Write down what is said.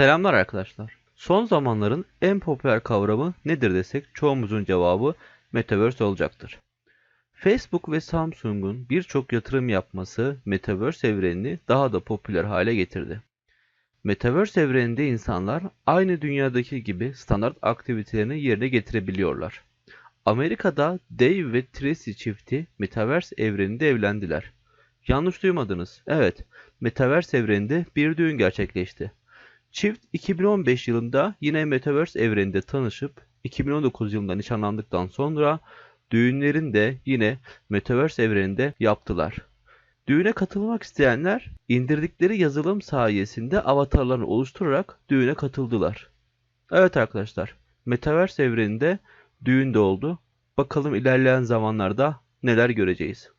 Selamlar arkadaşlar. Son zamanların en popüler kavramı nedir desek çoğumuzun cevabı Metaverse olacaktır. Facebook ve Samsung'un birçok yatırım yapması Metaverse evrenini daha da popüler hale getirdi. Metaverse evreninde insanlar aynı dünyadaki gibi standart aktivitelerini yerine getirebiliyorlar. Amerika'da Dave ve Tracy çifti Metaverse evreninde evlendiler. Yanlış duymadınız. Evet, Metaverse evreninde bir düğün gerçekleşti. Çift 2015 yılında yine Metaverse evreninde tanışıp 2019 yılında nişanlandıktan sonra düğünlerini de yine Metaverse evreninde yaptılar. Düğüne katılmak isteyenler indirdikleri yazılım sayesinde avatarlarını oluşturarak düğüne katıldılar. Evet arkadaşlar, Metaverse evreninde düğün de oldu. Bakalım ilerleyen zamanlarda neler göreceğiz.